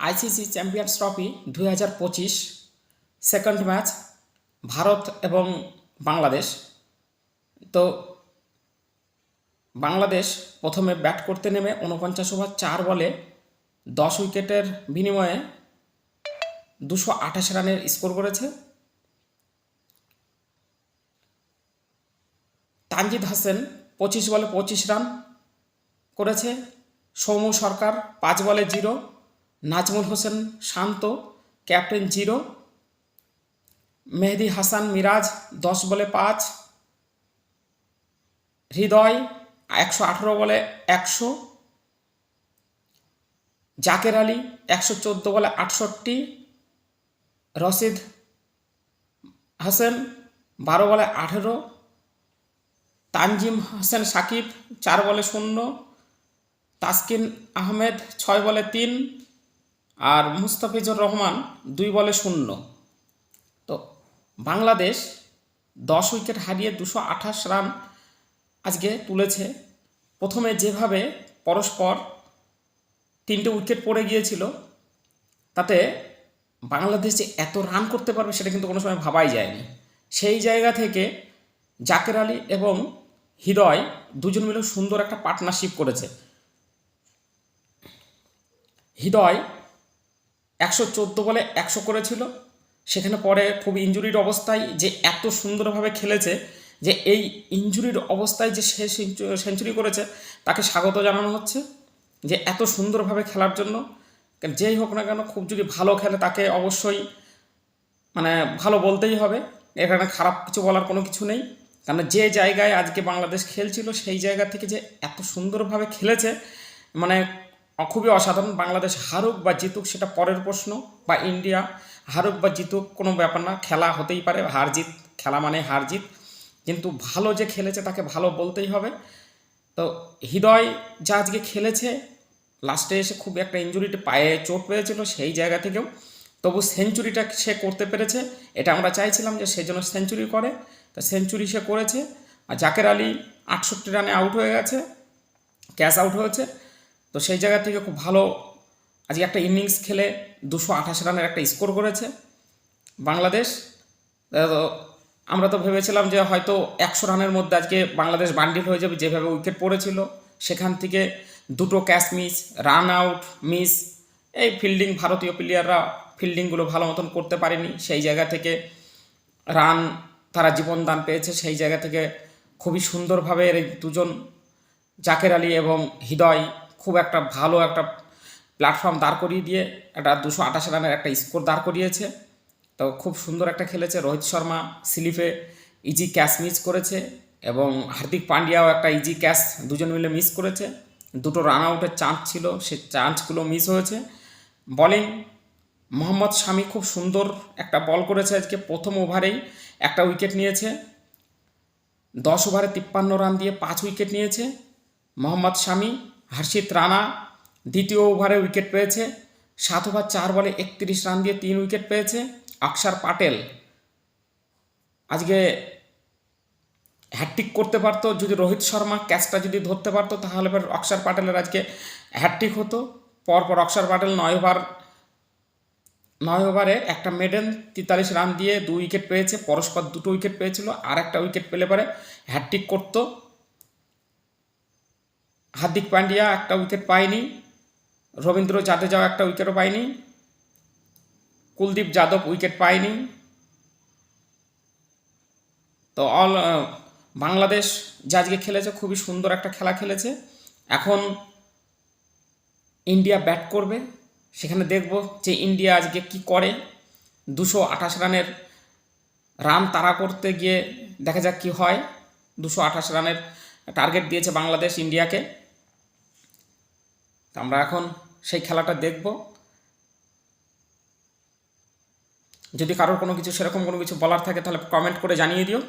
ICC champions trophy দুই হাজার পঁচিশ সেকেন্ড ম্যাচ ভারত এবং বাংলাদেশ। তো বাংলাদেশ প্রথমে ব্যাট করতে নেমে উনপঞ্চাশ ওভার চার বলে দশ উইকেটের বিনিময়ে দুশো আঠাশ রানের স্কোর করেছে। তানজিদ হাসান পঁচিশ বলে পঁচিশ রান করেছে। সৌম্য সরকার পাঁচ বলে zero. Najmul Hossain Shanto, captain zero, Mehedi Hasan Miraz দশ বলে পাঁচ, হৃদয় একশো আঠেরো বলে একশো, জাকের আলী একশো চোদ্দ বলে আটষট্টি, রশিদ হাসান বারো বলে আঠেরো, তানজিম হোসেন সাকিব চার বলে শূন্য, তাসকিন আহমেদ ছয় বলে তিন আর মুস্তাফিজুর রহমান দুই বলে শূন্য। তো বাংলাদেশ দশ উইকেট হারিয়ে দুশো আঠাশ রান আজকে তুলেছে। প্রথমে যেভাবে পরস্পর তিনটে উইকেট পড়ে গিয়েছিল, তাতে বাংলাদেশ যে এত রান করতে পারবে সেটা কিন্তু কোনো সময় ভাবাই যায়নি। সেই জায়গা থেকে জাকের আলী এবং হৃদয় দুজন মিলে সুন্দর একটা পার্টনারশিপ করেছে। হৃদয় একশো চোদ্দ বলে একশো করেছিল। সেখানে পরে খুব ইঞ্জুরির অবস্থায় যে এত সুন্দরভাবে খেলেছে, যে এই ইঞ্জুরির অবস্থায় যে সে সেঞ্চুরি করেছে, তাকে স্বাগত জানানো হচ্ছে যে এত সুন্দরভাবে খেলার জন্য। যেই হোক না কেন খুব যদি ভালো খেলে তাকে অবশ্যই মানে ভালো বলতেই হবে। এখানে খারাপ কিছু বলার কোনো কিছু নেই। কারণ যে জায়গায় আজকে বাংলাদেশ খেলছিল, সেই জায়গা থেকে যে এত সুন্দরভাবে খেলেছে মানে খুবই অসাধারণ। বাংলাদেশ হারুক বা জিতুক সেটা পরের প্রশ্ন বা ইন্ডিয়া হারুক বা জিতুক কোনো ব্যাপার না, খেলা হতেই পারে, হার জিত, খেলা মানে হার জিত। কিন্তু ভালো যে খেলেছে তাকে ভালো বলতেই হবে। তো হৃদয় যা আজকে খেলেছে লাস্টে এসে খুব একটা ইঞ্জুরিতে পায়ে চোট পেয়েছিল সেই জায়গা থেকেও। তবু সেঞ্চুরিটা সে করতে পেরেছে, এটা আমরা চাইছিলাম যে সে যেন সেঞ্চুরি করে। তা সেঞ্চুরি সে করেছে। আর জাকের আলী আটষট্টি রানে আউট হয়ে গেছে ক্যাশ আউট হয়েছে। তো সেই জায়গা থেকে খুব ভালো আজকে একটা ইনিংস খেলে দুশো আঠাশ রানের একটা স্কোর করেছে বাংলাদেশ। আমরা তো ভেবেছিলাম যে হয়তো একশো রানের মধ্যে আজকে বাংলাদেশ বান্ডিল হয়ে যাবে যেভাবে উইকেট পড়েছিল। সেখান থেকে দুটো catch miss run out miss এই ফিল্ডিং ভারতীয় প্লেয়াররা ফিল্ডিংগুলো ভালো মতন করতে পারেনি। সেই জায়গা থেকে রান তারা জীবনদান পেয়েছে। সেই জায়গা থেকে খুবই সুন্দরভাবে দুজন জাকের আলী এবং হৃদয় খুব একটা ভালো একটা প্ল্যাটফর্ম দাঁড় করিয়ে দিয়ে একটা দুশো আঠাশ রানের একটা স্কোর দাঁড় করিয়েছে। তো খুব সুন্দর একটা খেলেছে। রোহিত শর্মা স্লিপে ইজি ক্যাচ মিস করেছে এবং হার্দিক পান্ডিয়াও একটা ইজি ক্যাচ দুজন মিলে মিস করেছে। দুটো রান আউটের চান্স ছিল, সে চান্সগুলো মিস হয়েছে। বলিং মোহাম্মদ শামি খুব সুন্দর একটা বল করেছে আজকে প্রথম ওভারেই, একটা উইকেট নিয়েছে। দশ ওভারে তিপ্পান্ন রান দিয়ে পাঁচ উইকেট নিয়েছে। মোহাম্মদ শামি হর্ষিত রানা দ্বিতীয় ওভারে উইকেট পেয়েছে। সাত ওভার চার বলে একত্রিশ রান দিয়ে তিন উইকেট পেয়েছে। অক্ষর পাটেল আজকে হ্যাট্রিক করতে পারতো। যদি রোহিত শর্মা ক্যাচটা যদি ধরতে পারতো, তাহলে এবার অক্ষর পাটেলের আজকে হ্যাট্রিক হতো। পরপর অক্ষর পাটেল নয় ওভার, নয় ওভারে একটা মেডেন তেতাল্লিশ রান দিয়ে দু উইকেট পেয়েছে। পরস্পর দুটো উইকেট পেয়েছিল। আর একটা উইকেট পেলে পরে হ্যাট্রিক করতো। হার্দিক পান্ডিয়া একটা উইকেট পায়নি রবীন্দ্র জাদেজাও একটা উইকেটও পায়নি, কুলদীপ যাদব উইকেট পায়নি। তো অল বাংলাদেশ যে আজকে খেলেছে, খুবই সুন্দর একটা খেলা খেলেছে। এখন ইন্ডিয়া ব্যাট করবে, সেখানে দেখব যে ইন্ডিয়া আজকে কি করে। দুশো আঠাশ রানের রান তাড়া করতে গিয়ে দেখা যাক কি হয়। দুশো আঠাশ রানের টার্গেট দিয়েছে বাংলাদেশ ইন্ডিয়াকে। আমরা এখন সেই খেলাটা দেখব। যদি কারোর কোনো কিছু, সেরকম কোনো কিছু বলার থাকে, তাহলে কমেন্ট করে জানিয়ে দিও।